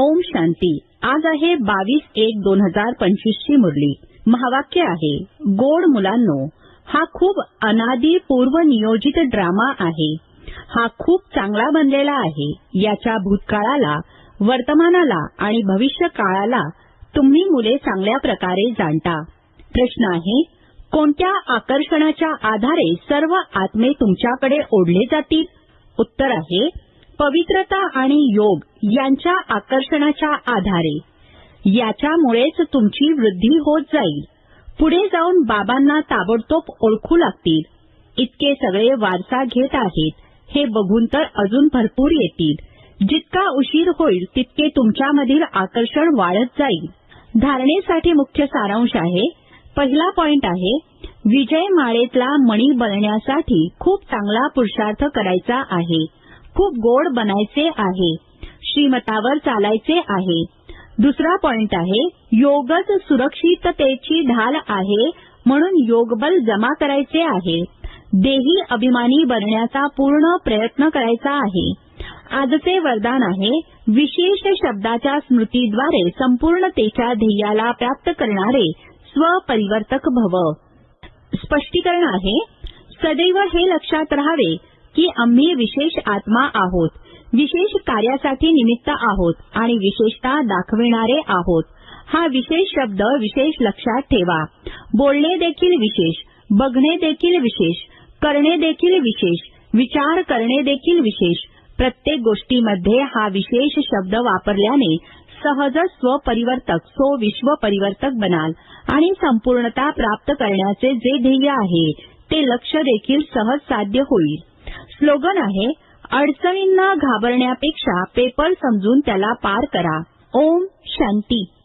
ओम शांती. आज आहे बावीस एक दोन हजार पंचवीसची मुरली. महावाक्य आहे गोड मुलांनो हा खूप अनादी पूर्वनियोजित ड्रामा आहे. हा खूप चांगला बनलेला आहे. याच्या भूतकाळाला वर्तमानाला आणि भविष्य काळाला तुम्ही मुले चांगल्या प्रकारे जाणता. प्रश्न आहे कोणत्या आकर्षणाच्या आधारे सर्व आत्मे तुमच्याकडे ओढले जातील? उत्तर आहे पवित्रता आणि योग यांच्या आकर्षणाच्या आधारे. याच्यामुळेच तुमची वृद्धी होत जाईल. पुढे जाऊन बाबांना ताबडतोब ओळखू लागतील. इतके सगळे वारसा घेत आहेत. हे बघून तर अजून भरपूर येतील. जितका उशीर होईल तितके तुमच्यामधील आकर्षण वाढत जाईल. धारणेसाठी मुख्य सारांश आहे. पहिला पॉइंट आहे विजय माळेतला मणी बनण्यासाठी खूप चांगला पुरुषार्थ करायचा आहे. खूप गोड बनायचे आहे. श्रीमतावर चालायचे आहे. दुसरा पॉइंट आहे योगच सुरक्षिततेची ढाल आहे म्हणून योगबल जमा करायचे आहे. देही अभिमानी बनण्याचा पूर्ण प्रयत्न करायचा आहे. आजचे वरदान आहे विशेष शब्दाच्या स्मृतीद्वारे संपूर्णतेच्या ध्येयाला प्राप्त करणारे स्वपरिवर्तक भव. स्पष्टीकरण आहे सदैव हे लक्षात राहावे की आम्ही विशेष आत्मा आहोत. विशेष कार्यासाठी निमित्त आहोत आणि विशेषता दाखविणारे आहोत. हा विशेष शब्द विशेष लक्षात ठेवा. बोलणे देखील विशेष बघणे देखील विशेष करणे देखील विशेष विचार करणे देखील विशेष. प्रत्येक गोष्टीमध्ये हा विशेष शब्द वापरल्याने सहज स्वपरिवर्तक सो विश्व परिवर्तक बनाल आणि संपूर्णता प्राप्त करण्याचे जे ध्येय आहे ते लक्ष देखील सहज साध्य होईल. स्लोगन आहे अडचणींना घाबरण्यापेक्षा पेपर समजून त्याला पार करा. ओम शांती.